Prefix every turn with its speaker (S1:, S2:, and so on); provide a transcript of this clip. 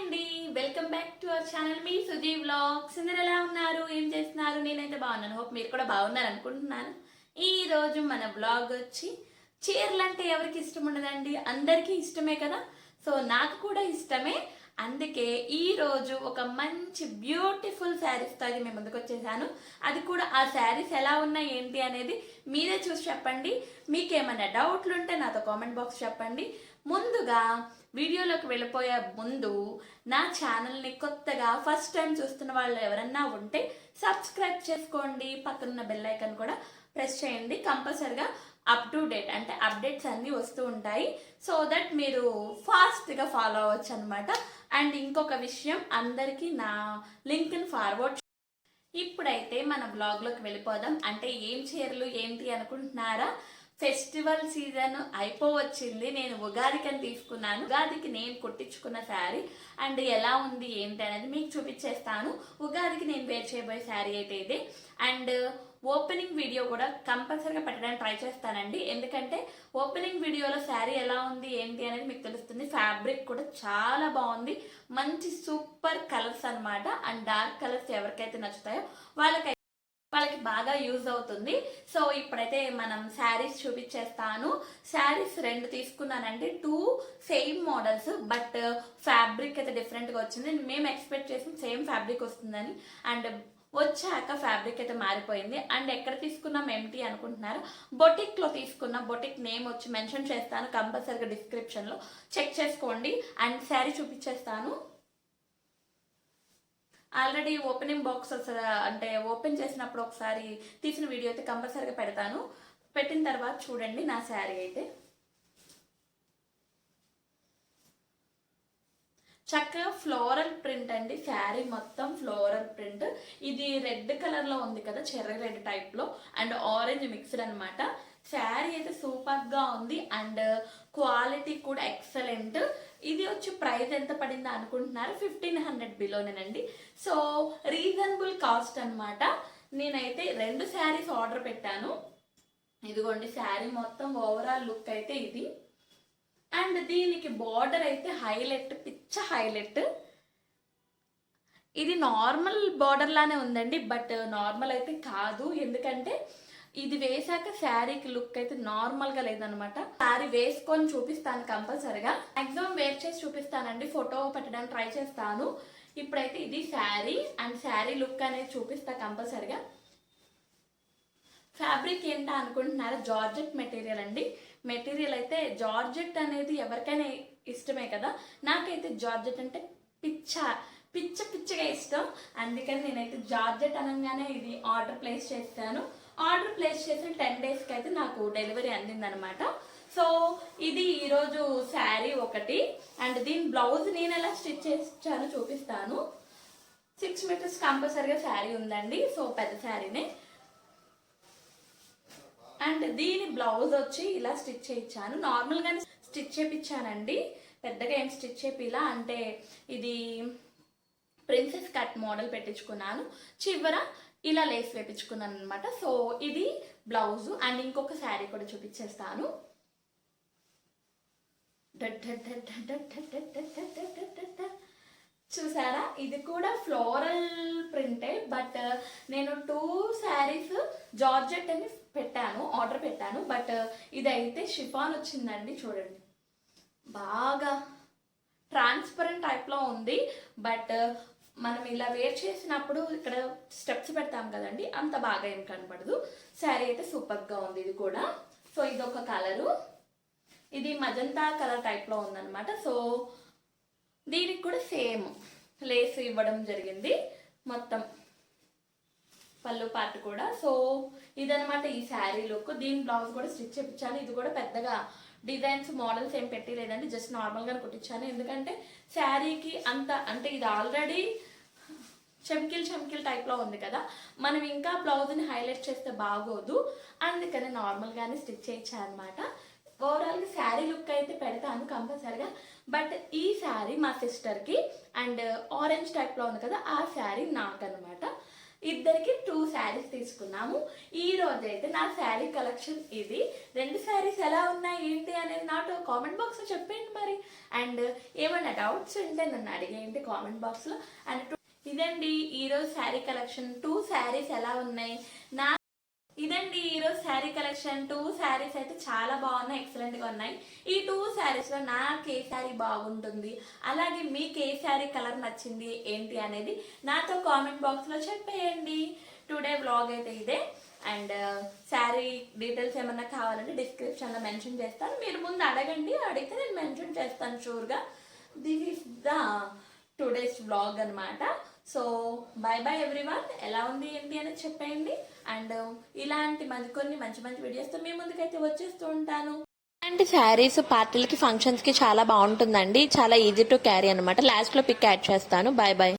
S1: అండి. Welcome back to our channel me Suji vlogs అందరు ఎలా ఉన్నారు? ఏం చేస్తున్నారు? నేనైతే బాగున్నాను. హోప్ మీరు కూడా బాగున్నారు అనుకుంటున్నాను. ఈ రోజు మన వ్లాగ్ వచ్చి చీరలు అంటే ఎవరికి ఇష్టం ఉండదండి? అందరికీ ఇష్టమే కదా? సో నాకు కూడా ఇష్టమే. అందుకే ఈ రోజు ఒక మంచి బ్యూటిఫుల్ శారీస్తో తో మేము ముందుకు వచ్చేసాను. అది కూడా ఆ శారీస్ ఎలా ఉన్నాయి ఏంటి అనేది మీరే చూసి చెప్పండి. మీకేమైనా డౌట్లు ఉంటే నాతో కామెంట్ బాక్స్ చెప్పండి. ముందుగా వీడియోలోకి వెళ్ళిపోయే ముందు నా ఛానల్ని కొత్తగా ఫస్ట్ టైం చూస్తున్న వాళ్ళు ఎవరన్నా ఉంటే సబ్స్క్రైబ్ చేసుకోండి. పక్కనున్న బెల్ ఐకన్ కూడా ప్రెస్ చేయండి. కంపల్సరిగా అప్ టు డేట్ అంటే అప్డేట్స్ అన్నీ వస్తూ ఉంటాయి. సో దట్ మీరు ఫాస్ట్గా ఫాలో అవ్వచ్చు అనమాట అండ్ ఇంకొక విషయం అందరికీ నా లింక్ని ఫార్వర్డ్ ఇప్పుడైతే మన బ్లాగ్లోకి వెళ్ళిపోదాం. అంటే ఏం చీరలు ఏంటి అనుకుంటున్నారా? ఫెస్టివల్ సీజన్ అయిపోవచ్చింది. నేను ఉగాదికి అని తీసుకున్నాను. ఉగాదికి నేను కుట్టించుకున్న శారీ అండ్ ఎలా ఉంది ఏంటి అనేది మీకు చూపించేస్తాను. ఉగాదికి నేను వేర్ చేయబోయే శారీ అయితే ఇది. అండ్ ఓపెనింగ్ వీడియో కూడా కంపల్సరీగా పెట్టడానికి ట్రై చేస్తానండి. ఎందుకంటే ఓపెనింగ్ వీడియోలో శారీ ఎలా ఉంది ఏంటి అనేది మీకు తెలుస్తుంది. ఫ్యాబ్రిక్ కూడా చాలా బాగుంది. మంచి సూపర్ కలర్స్ అనమాట అండ్ డార్క్ కలర్స్ ఎవరికైతే నచ్చుతాయో వాళ్ళకైతే వాళ్ళకి బాగా యూజ్ అవుతుంది. సో ఇప్పుడైతే మనం శారీస్ చూపించేస్తాను. శారీస్ రెండు తీసుకున్నానండి. Two same models but fabric అయితే డిఫరెంట్గా వచ్చింది. మేము ఎక్స్పెక్ట్ చేసిన సేమ్ ఫ్యాబ్రిక్ వస్తుందని. అండ్ వచ్చాక ఫ్యాబ్రిక్ అయితే మారిపోయింది. అండ్ ఎక్కడ తీసుకున్నాం? ఏమిటి అనుకుంటున్నారు? బొటిక్లో తీసుకున్న బొటిక్ నేమ్ వచ్చి మెన్షన్ చేస్తాను కంపల్సరీగా డిస్క్రిప్షన్లో. చెక్ చేసుకోండి. అండ్ శారీ చూపించేస్తాను. ఆల్రెడీ ఓపెనింగ్ బాక్స్ అంటే ఓపెన్ చేసినప్పుడు ఒకసారి తీసిన వీడియో అయితే కంపల్సరీగా పెడతాను. పెట్టిన తర్వాత చూడండి నా శారీ అయితే. చక్కగా ఫ్లోరల్ ప్రింట్ అండి శారీ మొత్తం ఫ్లోరల్ ప్రింట్. ఇది రెడ్ కలర్లో ఉంది కదా చెర్రీ రెడ్ టైప్లో అండ్ ఆరెంజ్ మిక్స్డ్ అనమాట శారీ అయితే సూపర్గా ఉంది అండ్ క్వాలిటీ కూడా ఎక్సలెంట్. ఇది వచ్చి ప్రైస్ ఎంత పడిందో అనుకుంటున్నారు? ఫిఫ్టీన్ హండ్రెడ్ బిలోనేనండి. సో రీజనబుల్ కాస్ట్ అనమాట నేనైతే రెండు శారీస్ ఆర్డర్ పెట్టాను. ఇదిగోండి శారీ మొత్తం ఓవరాల్ లుక్ అయితే ఇది. అండ్ దీనికి బార్డర్ అయితే హైలైట్ పిచ్చ హైలైట్. ఇది నార్మల్ బార్డర్ లానే ఉందండి బట్ నార్మల్ అయితే కాదు. ఎందుకంటే ఇది వేసాక శారీకి లుక్ అయితే నార్మల్గా లేదనమాట శారీ వేసుకొని చూపిస్తాను కంపల్సరిగా. మాక్సిమం వేర్ చేసి చూపిస్తానండి. ఫోటో పెట్టడానికి ట్రై చేస్తాను. ఇప్పుడైతే ఇది శారీ అండ్ శారీ లుక్ అనేది చూపిస్తా కంపల్సరిగా. ఫ్యాబ్రిక్ ఏంటా అనుకుంటున్నారా? జార్జెట్ మెటీరియల్ అండి. మెటీరియల్ అయితే జార్జెట్ అనేది ఎవరికైనా ఇష్టమే కదా. నాకైతే జార్జెట్ అంటే పిచ్చ పిచ్చ పిచ్చగా ఇష్టం. అందుకని నేనైతే జార్జెట్ అనగానే ఇది ఆర్డర్ ప్లేస్ చేస్తాను. ఆర్డర్ ప్లేస్ చేసిన టెన్ డేస్కి అయితే నాకు డెలివరీ అందిందనమాట సో ఇది ఈరోజు శారీ ఒకటి. అండ్ దీని బ్లౌజ్ నేను ఎలా స్టిచ్ చేసాను చూపిస్తాను. సిక్స్ మీటర్స్ కంపల్సరీగా శారీ ఉందండి. సో పెద్ద శారీనే. అండ్ దీని బ్లౌజ్ వచ్చి ఇలా స్టిచ్ చేయించాను. నార్మల్గానే స్టిచ్ చేయించానండి. పెద్దగా ఏం స్టిచ్ చేపిలా. అంటే ఇది ప్రిన్సెస్ కట్ మోడల్ పెట్టించుకున్నాను. చివర ఇలా లేస్ వేపించుకున్నాను అనమాట సో ఇది బ్లౌజ్ అండ్ ఇంకొక శారీ కూడా చూపించేస్తాను చూసారా ఇది కూడా ఫ్లోరల్ ప్రింటే బట్ నేను టూ శారీస్ జార్జెట్ అని పెట్టాను ఆర్డర్ పెట్టాను బట్ ఇదైతే షిఫాన్ వచ్చిందండి చూడండి బాగా ట్రాన్స్పరెంట్ టైప్లో ఉంది బట్ మనం ఇలా వేర్ చేసినప్పుడు ఇక్కడ స్టెప్స్ పెడతాం కదండి అంత బాగా ఏం కనపడదు. శారీ అయితే సూపర్గా ఉంది ఇది కూడా. సో ఇది ఒక కలరు. ఇది మజంతా కలర్ టైప్లో ఉందన్నమాట. సో దీనికి కూడా సేమ్ లేస్ ఇవ్వడం జరిగింది. మొత్తం పళ్ళు పార్ట్ కూడా. సో ఇదనమాట ఈ శారీ లుక్. దీని బ్లౌజ్ కూడా స్టిచ్ చేయించాను ఇది కూడా పెద్దగా డిజైన్స్ మోడల్స్ ఏం పెట్టలేదండి. జస్ట్ నార్మల్గా కుట్టించాను ఎందుకంటే శారీకి అంత అంటే ఇది ఆల్రెడీ చమ్కిల్ చెమ్కిల్ టైప్లో ఉంది కదా. మనం ఇంకా బ్లౌజ్ని హైలైట్ చేస్తే బాగోదు. అందుకని నార్మల్గానే స్టిచ్ చేయించాను అనమాట ఓవరాల్గా శారీ లుక్ అయితే పెడతాను కంపల్సరిగా. బట్ ఈ శారీ మా సిస్టర్కి అండ్ ఆరెంజ్ టైప్లో ఉంది కదా ఆ శారీ నాకు అనమాట ఇద్దరికి టూ శారీస్ తీసుకున్నాము. ఈ రోజు అయితే నా శారీ కలెక్షన్ ఇది. రెండు శారీస్ ఎలా ఉన్నాయి ఏంటి అనేది నాతో కామెంట్ బాక్స్ చెప్పేయండి చెప్పండి మరి. అండ్ ఏమైనా డౌట్స్ ఉంటే నన్ను అడిగేయండి కామెంట్ బాక్స్లో అండ్ ఇదండి ఈరోజు శారీ కలెక్షన్. టూ శారీస్ ఎలా ఉన్నాయి? నా ఇదండి ఈరోజు శారీ కలెక్షన్. టూ శారీస్ అయితే చాలా బాగున్నాయి ఎక్సలెంట్గా ఉన్నాయి. ఈ టూ శారీస్లో నాకు ఏ శారీ బాగుంటుంది? అలాగే మీకు ఏ శారీ కలర్ నచ్చింది? ఏంటి అనేది నాతో కామెంట్ బాక్స్లో చెప్పేయండి. టుడే వ్లాగ్ అయితే ఇదే. అండ్ శారీ డీటెయిల్స్ ఏమన్నా కావాలంటే డిస్క్రిప్షన్లో మెన్షన్ చేస్తాను. మీరు ముందు అడగండి. అడిగితే నేను మెన్షన్ చేస్తాను షూర్గా. This is the today's vlog అన్నమాట. సో బై బై ఎవ్రీవన్ ఎలా ఉంది ఏంటి అనేది చెప్పేయండి. అండ్ um, ఇలాంటి మంచి కొన్ని మంచి మంచి వీడియోస్తో మీ ముందుకైతే వచ్చేస్తూ ఉంటాను.
S2: ఇలాంటి శారీస్ పార్టీలకి ఫంక్షన్స్కి చాలా బాగుంటుందండి. చాలా ఈజీ టు క్యారీ అనమాట లాస్ట్లో పిక్ యాడ్ చేస్తాను. Bye bye